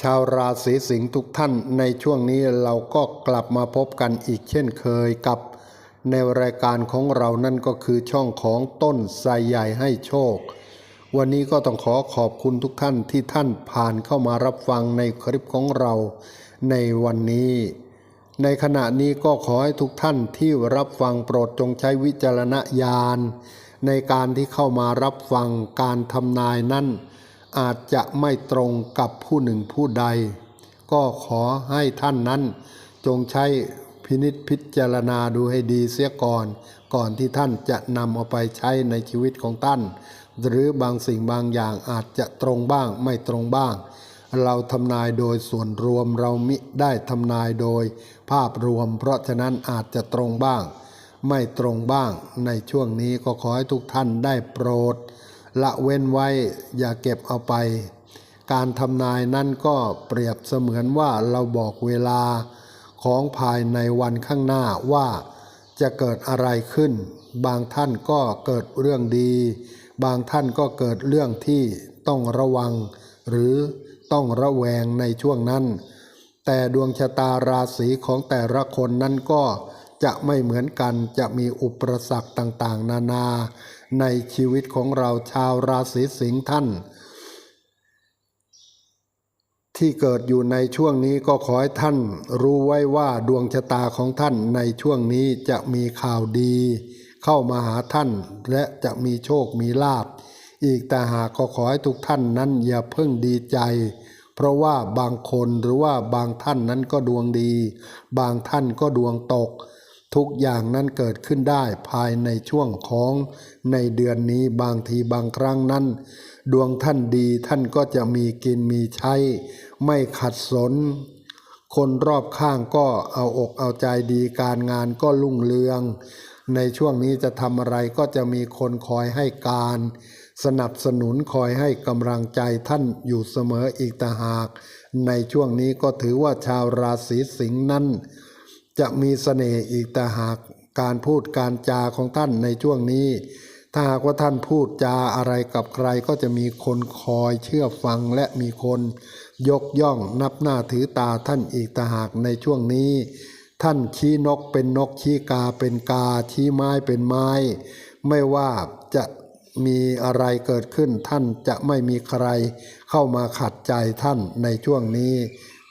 ชาวราศีสิงห์ทุกท่านในช่วงนี้เราก็กลับมาพบกันอีกเช่นเคยกับ ในรายการของเรานั่นก็คือช่องของต้นไทรใหญ่ให้โชค วันนี้ก็ต้องขอขอบคุณทุกท่านที่ท่านผ่านเข้ามารับฟังในคลิปของเราในวันนี้ ในขณะนี้ก็ขอให้ทุกท่านที่รับฟังโปรดจงใช้วิจารณญาณในการที่เข้ามารับฟังการทำนายนั้น อาจจะไม่ตรงกับผู้หนึ่งผู้ใด ก็ขอให้ท่านนั้น จงใช้พินิษพิจารณาดูให้ดีเสียก่อน ก่อนที่ท่านจะนำเอาไปใช้ในชีวิตของท่าน หรือบางสิ่งบางอย่างอาจจะตรงบ้างไม่ตรงบ้าง เราทำนายโดยส่วนรวมเรามิได้ทำนายโดย ภาพรวม เพราะฉะนั้นอาจจะตรงบ้าง ไม่ตรงบ้าง ในช่วงนี้ก็ขอให้ทุกท่านได้โปรด ละเว้นไว้อย่าเก็บเอาไป การทำนายนั่นก็เปรียบเสมือนว่าเราบอกเวลาของภายในวันข้างหน้าว่าจะเกิดอะไรขึ้น บางท่านก็เกิดเรื่องดี บางท่านก็เกิดเรื่องที่ต้องระวัง หรือต้องระแวงในช่วงนั้น แต่ดวงชะตาราศีของแต่ละคนนั้นก็จะไม่เหมือนกันจะมีอุปสรรคต่างๆ นานา ในชีวิตของเราชาวราศีสิงห์ท่าน ที่เกิดอยู่ในช่วงนี้ก็ขอให้ท่านรู้ไว้ว่าดวงชะตาของท่านในช่วงนี้จะมีข่าวดี เข้ามาหาท่านและจะมีโชคมีลาภอีกแต่หากก็ขอให้ทุกท่านนั้นอย่าเพิ่งดีใจเพราะว่าบางคนหรือว่าบางท่านนั้นก็ดวงดี บางท่านก็ดวงตก ทุกอย่างนั้นเกิดขึ้นได้ภายในช่วงของในเดือนนี้บางทีบางครั้งนั้น ดวงท่านดีท่านก็จะมีกินมีใช้ ไม่ขัดสน คนรอบข้างก็เอาอกเอาใจดีการงานก็รุ่งเรือง ในช่วงนี้จะทำอะไรก็จะมีคนคอยให้การ สนับสนุนคอยให้กำลังใจท่านอยู่เสมออีกต่างหาก ในช่วงนี้ก็ถือว่าชาวราศีสิงห์นั้น จะมีเสน่ห์อีกแต่หากการพูดการจาของท่านในช่วงนี้ ถ้าหากว่าท่านพูดจาอะไรกับใครก็จะมีคนคอยเชื่อฟังและมีคนยกย่องนับหน้าถือตาท่านอีกแต่หากในช่วงนี้ ท่านชี้นกเป็นนกชี้กาเป็นกาชี้ไม้เป็นไม้ ไม่ว่าจะมีอะไรเกิดขึ้นท่านจะไม่มีใครเข้ามาขัดใจท่านในช่วงนี้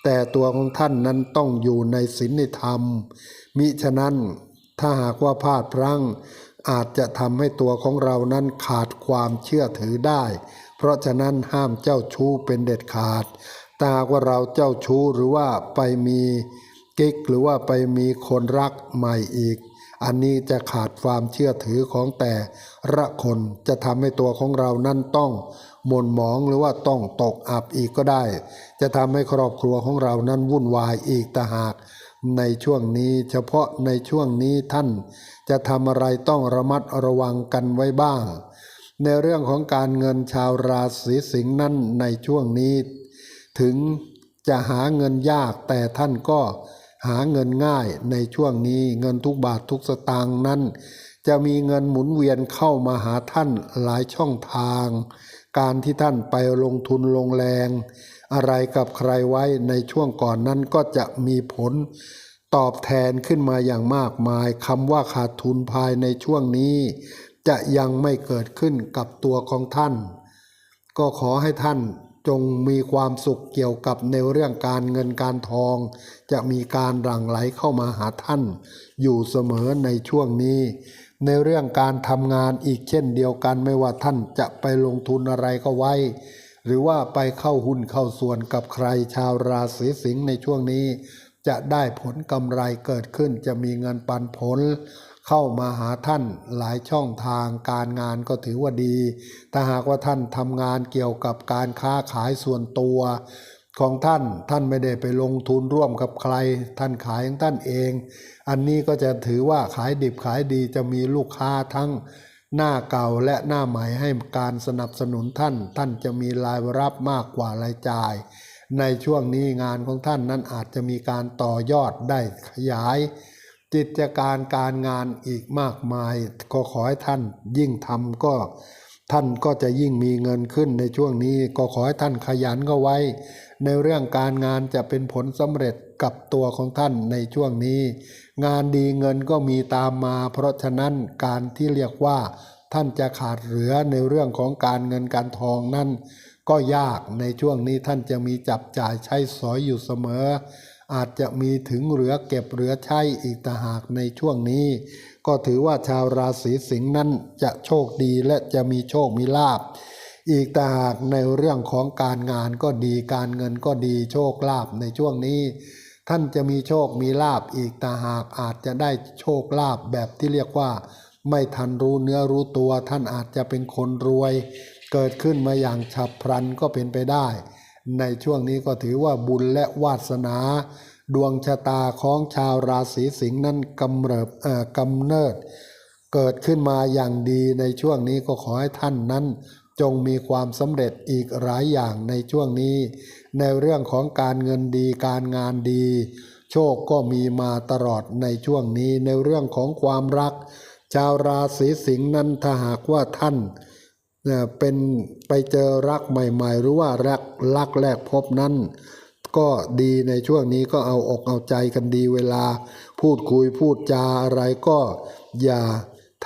แต่ตัวของท่านนั้นต้องอยู่ในศีลในธรรม มิฉะนั้นถ้าหากว่าพลาดพลั้ง อาจจะทำให้ตัวของเรานั้นขาดความเชื่อถือได้ เพราะฉะนั้นห้ามเจ้าชู้เป็นเด็ดขาดถ้าหากว่าเราเจ้าชู้หรือว่าไปมีกิ๊กหรือว่าไปมีคนรักใหม่อีก อันนี้จะขาดความเชื่อถือของแต่ละคนจะทำให้ตัวของเรานั้นต้อง หม่นหมองหรือว่าต้องตกอับอีกก็ได้ จะทำให้ครอบครัวของเรานั้นวุ่นวายอีกต่หาก ในช่วงนี้เฉพาะในช่วงนี้ท่าน จะทำอะไรต้องระมัดระวังกันไว้บ้าง ในเรื่องของการเงินชาวราศีสิงห์นั้นในช่วงนี้ ถึงจะหาเงินยากแต่ท่านก็หาเงินง่ายในช่วงนี้เงินทุกบาททุกสตางค์นั้น จะมีเงินหมุนเวียนเข้ามาหาท่านหลายช่องทาง การที่ท่านไปลงทุนลงแรง อะไรกับใครไว้ในช่วงก่อนนั้นก็จะมีผลตอบแทนขึ้นมาอย่างมากมายคำว่าขาดทุนภายในช่วงนี้ จะยังไม่เกิดขึ้นกับตัวของท่าน ก็ขอให้ท่านจงมีความสุขเกี่ยวกับในเรื่องการเงินการทอง จะมีการหลั่งไหลเข้ามาหาท่าน อยู่เสมอในช่วงนี้ ในเรื่องการทำงานอีกเช่นเดียวกันไม่ว่าท่านจะไปลงทุนอะไรก็ไว้ หรือว่าไปเข้าหุ้นเข้าส่วนกับใครชาวราศีสิงห์ในช่วงนี้ จะได้ผลกำไรเกิดขึ้นจะมีเงินปันผล เข้ามาหาท่านหลายช่องทางการงานก็ถือว่าดี ถ้าหากว่าท่านทำงานเกี่ยวกับการค้าขายส่วนตัว ของท่านท่านไม่ได้ไปลงทุนร่วมกับใคร ท่านขายของท่านเอง อันนี้ก็จะถือว่าขายดิบขายดีจะมีลูกค้าทั้งหน้าเก่าและหน้าใหม่ให้การสนับสนุนท่าน ท่านจะมีรายรับมากกว่ารายจ่าย ในช่วงนี้งานของท่านนั้นอาจจะมีการต่อยอดได้ขยายกิจการการงานอีกมากมาย ก็ขอให้ท่านยิ่งทำก็ ท่านก็จะยิ่งมีเงินขึ้นในช่วงนี้ ก็ขอให้ท่านขยันก็ไว้ ในเรื่องการงานจะเป็นผลสำเร็จกับตัวของท่านในช่วงนี้ งานดีเงินก็มีตามมา เพราะฉะนั้นการที่เรียกว่าท่านจะขาดเหลือในเรื่องของการเงินการทองนั่นก็ยากในช่วงนี้ท่านจะมีจับจ่ายใช้สอยอยู่เสมอ อาจจะมีถึงเหลือเก็บเหลือใช้อีกต่างหากในช่วงนี้ ก็ถือว่าชาวราศีสิงห์นั้นจะโชคดีและจะมีโชคมีลาภ อีกต่างหากในเรื่องของการงานก็ดีการเงินก็ดีโชคลาภในช่วงนี้ ท่านจะมีโชคมีลาภอีกต่างหากอาจจะได้โชคลาภแบบที่เรียกว่า ไม่ทันรู้เนื้อรู้ตัว ท่านอาจจะเป็นคนรวย เกิดขึ้นมาอย่างฉับพลันก็เป็นไปได้ ในช่วงนี้ก็ถือว่าบุญและวาสนา ดวงชะตาของชาวราศีสิงห์นั้นกำเริบอ่อกำเนิด เกิดขึ้นมาอย่างดีในช่วงนี้ก็ขอให้ท่านนั้น จงมีความสำเร็จอีกหลายอย่างในช่วงนี้ ในเรื่องของการเงินดีการงานดี โชคก็มีมาตลอดในช่วงนี้ในเรื่องของความรัก ชาวราศีสิงห์นั้นถ้าหากว่าท่านเอ่อเป็นไปเจอรักใหม่ ๆ หรือว่ารักรักแรกพบนั้น ก็ดีในช่วงนี้ก็เอาอกเอาใจกันดีเวลา พูดคุยพูดจาอะไรก็อย่า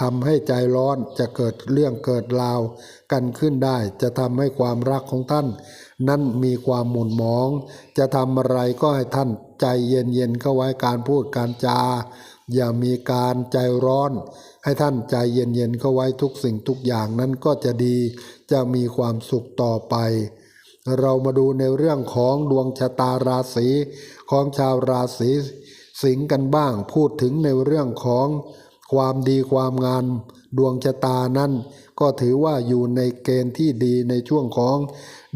ทำให้ใจร้อนจะเกิดเรื่องเกิดราวกันขึ้นได้ จะทำให้ความรักของท่าน นั้นมีความหมุนหมอง จะทำอะไรก็ให้ท่านใจเย็นๆเข้าไว้การพูดการจา อย่ามีการใจร้อน ให้ท่านใจเย็นๆเข้าไว้ทุกสิ่งทุกอย่างนั้นก็จะดี จะมีความสุขต่อไป เรามาดูในเรื่องของดวงชะตาราศีของชาวราศีสิงห์กันบ้างพูดถึงในเรื่องของ ความดีความงามดวงชะตานั้น ก็ถือว่าอยู่ในเกณฑ์ที่ดีในช่วงของ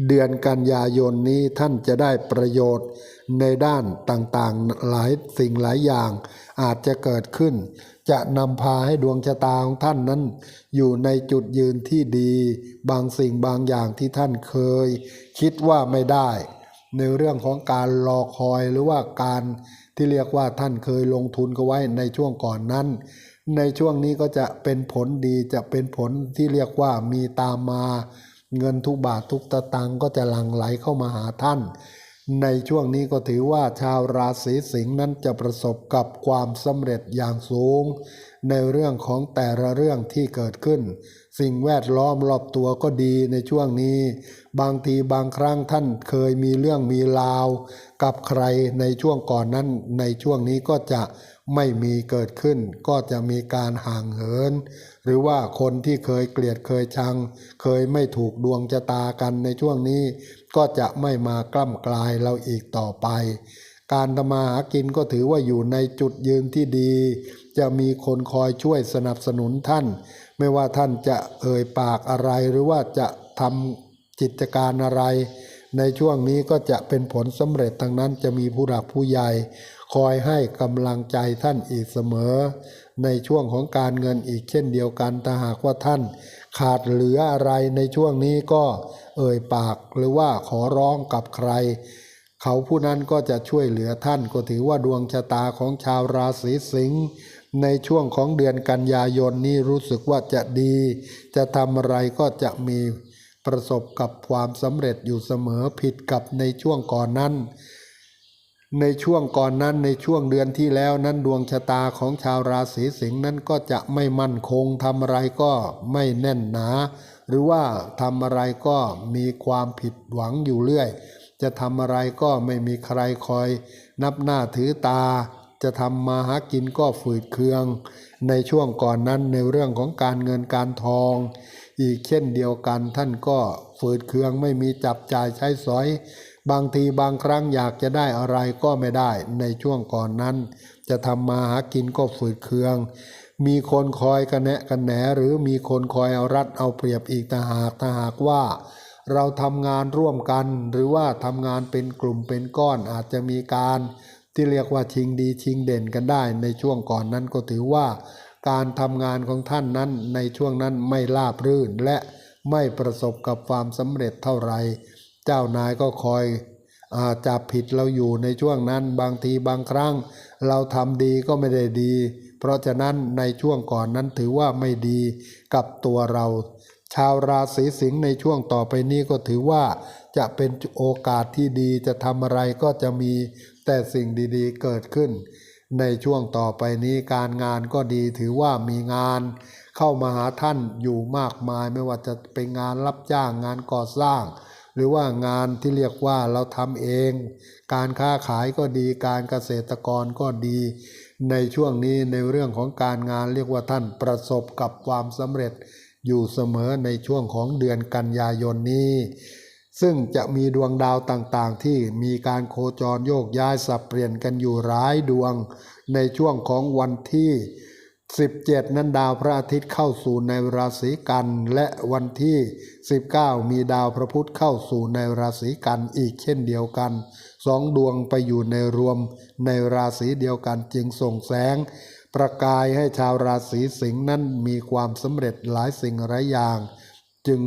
เดือนกันยายนนี้ท่านจะได้ประโยชน์ในด้านต่างๆหลายสิ่งหลายอย่าง อาจจะเกิดขึ้น จะนำพาให้ดวงชะตาของท่านนั้น อยู่ในจุดยืนที่ดี บางสิ่งบางอย่างที่ท่านเคย คิดว่าไม่ได้ ในเรื่องของการรอคอยหรือว่าการที่เรียกว่าท่านเคยลงทุนก็ไว้ในช่วงก่อนนั้น ในช่วงนี้ก็จะเป็นผลดีจะเป็นผลที่เรียกว่ามีตามมา เงินทุกบาททุกตะตังก็จะหลั่งไหลเข้ามาหาท่าน ในช่วงนี้ก็ถือว่าชาวราศีสิงห์นั้นจะประสบกับความสำเร็จอย่างสูง ในเรื่องของแต่ละเรื่องที่เกิดขึ้น สิ่งแวดล้อมรอบตัวก็ดีในช่วงนี้ บางทีบางครั้งท่านเคยมีเรื่องมีราว กับใครในช่วงก่อนนั้น ในช่วงนี้ก็จะไม่มีเกิดขึ้น ก็จะมีการห่างเหิน หรือว่าคนที่เคยเกลียดเคยชัง เคยไม่ถูกดวงชะตากันในช่วงนี้ ก็จะไม่มากล้ำกลายเราอีกต่อไป การทำมาหากินก็ถือว่าอยู่ในจุดยืนที่ดี จะมีคนคอยช่วยสนับสนุนท่าน ไม่ว่าท่านจะเอ่ยปากอะไรหรือว่าจะทำ กิจการอะไร ในช่วงนี้ก็จะเป็นผลสำเร็จทั้งนั้นจะมีผู้หลักผู้ใหญ่ คอยให้กำลังใจท่านอีกเสมอ ในช่วงของการเงินอีกเช่นเดียวกันถ้าหากว่าท่าน ขาดเหลืออะไรในช่วงนี้ก็เอ่ยปากหรือว่าขอร้องกับใคร เขาผู้นั้นก็จะช่วยเหลือท่านก็ถือว่าดวงชะตาของชาวราศีสิงห์ในช่วงของเดือนกันยายนนี้รู้สึกว่าจะดี จะทำอะไรก็จะมี ประสบกับความสำเร็จอยู่เสมอผิดกับในช่วงก่อนนั้น ในช่วงก่อนนั้นในช่วงเดือนที่แล้วนั้นดวงชะตาของชาวราศีสิงห์นั้นก็จะไม่มั่นคงทำอะไรก็ไม่แน่นหนา หรือว่าทำอะไรก็มีความผิดหวังอยู่เรื่อย จะทำอะไรก็ไม่มีใครคอย นับหน้าถือตาจะทำมาหากินก็ฝืดเคือง ในช่วงก่อนนั้นในเรื่องของการเงินการทอง อีกเช่นเดียวกันท่านก็ฝืดเคืองไม่มีจับจ่ายใช้สอย บางทีบางครั้งอยากจะได้อะไรก็ไม่ได้ในช่วงก่อนนั้น จะทำมาหากินก็ฝืดเคือง มีคนคอยกันแนะกันแหนหรือมีคนคอยเอารัดเอาเปรียบอีกต่างหากถ้าหากว่าเราทำงานร่วมกัน หรือว่าทำงานเป็นกลุ่มเป็นก้อนอาจจะมีการ ที่เรียกว่าชิงดีชิงเด่นกันได้ในช่วงก่อนนั้นก็ถือว่า การทำงานของท่านนั้นในช่วงนั้นไม่ราบรื่นและไม่ประสบกับความสำเร็จเท่าไหร่เจ้านายก็คอยอาจับผิดเราอยู่ในช่วงนั้นบางทีบางครั้ง เราทำดีก็ไม่ได้ดี เพราะฉะนั้นในช่วงก่อนนั้นถือว่าไม่ดีกับตัวเรา ชาวราศีสิงห์ในช่วงต่อไปนี้ก็ถือว่าจะเป็นโอกาสที่ดีจะทำอะไรก็จะมีแต่สิ่งดีๆเกิดขึ้น ในช่วงต่อไปนี้การงานก็ดีถือว่ามีงาน เข้ามาหาท่านอยู่มากมายไม่ว่าจะเป็นงานรับจ้างงานก่อสร้าง หรือว่างานที่เรียกว่าเราทำเอง การค้าขายก็ดีการเกษตรกรก็ดี ในช่วงนี้ในเรื่องของการงานเรียกว่าท่านประสบกับความสำเร็จอยู่เสมอในช่วงของเดือนกันยายนนี้ ซึ่งจะมีดวงดาวต่างๆ ที่มีการโคจรโยกย้ายสับเปลี่ยนกันอยู่หลายดวง ในช่วงของวันที่ 17 นั้นดาวพระอาทิตย์เข้าสู่ในราศีกัน และวันที่ 19 มีดาวพระพุธเข้าสู่ในราศีกันอีกเช่นเดียวกันสองดวงไปอยู่ในรวมในราศีเดียวกันจึงส่งแสง ประกายให้ชาวราศีสิงห์นั้นมีความสำเร็จหลายสิ่งหลายอย่าง จึง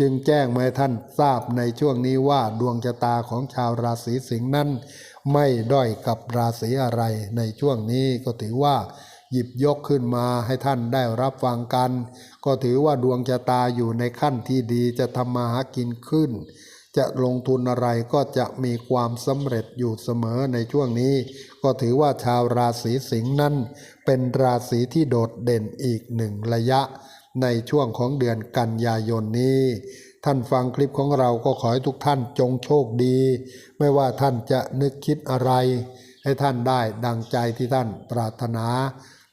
จึงแจ้งมาให้ท่านทราบในช่วงนี้ว่าดวงชะตาของชาวราศีสิงห์นั้น ไม่ด้อยกับราศีอะไร ในช่วงนี้ก็ถือว่า หยิบยกขึ้นมาให้ท่านได้รับฟังกัน ก็ถือว่าดวงชะตาอยู่ในขั้นที่ดีจะทำมาหากินขึ้น จะลงทุนอะไรก็จะมีความสำเร็จอยู่เสมอในช่วงนี้ ก็ถือว่าชาวราศีสิงห์นั้น เป็นราศีที่โดดเด่นอีกหนึ่งระยะ ในช่วงของเดือนกันยายนนี้ ท่านฟังคลิปของเราก็ขอให้ทุกท่านจงโชคดี ไม่ว่าท่านจะนึกคิดอะไร ให้ท่านได้ดังใจที่ท่านปรารถนา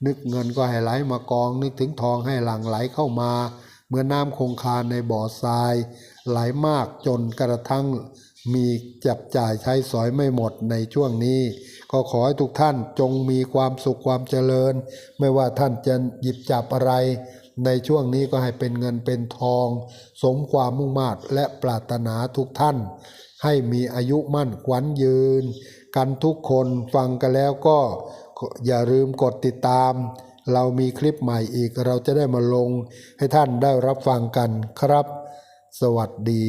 นึกเงินก็ให้ไหลมากอง นึกถึงทองให้หลั่งไหลเข้ามาเมื่อน้ำคงคาในบ่อทราย ไหลมากจนกระทั่งมีจับจ่ายใช้สอยไม่หมดในช่วงนี้ ก็ขอให้ทุกท่านจงมีความสุขความเจริญ ไม่ว่าท่านจะหยิบจับอะไร ในช่วงนี้ก็ให้เป็นเงินเป็นทอง สมความมุ่งมา่และปรารถนาทุกท่าน ให้มีอายุมั่นขวัญยืน กันทุกคนฟังกันแล้วก็อย่าลืมกดติดตาม เรามีคลิปใหม่อีกเราจะได้มาลง ให้ท่านได้รับฟังกันครับ สวัสดี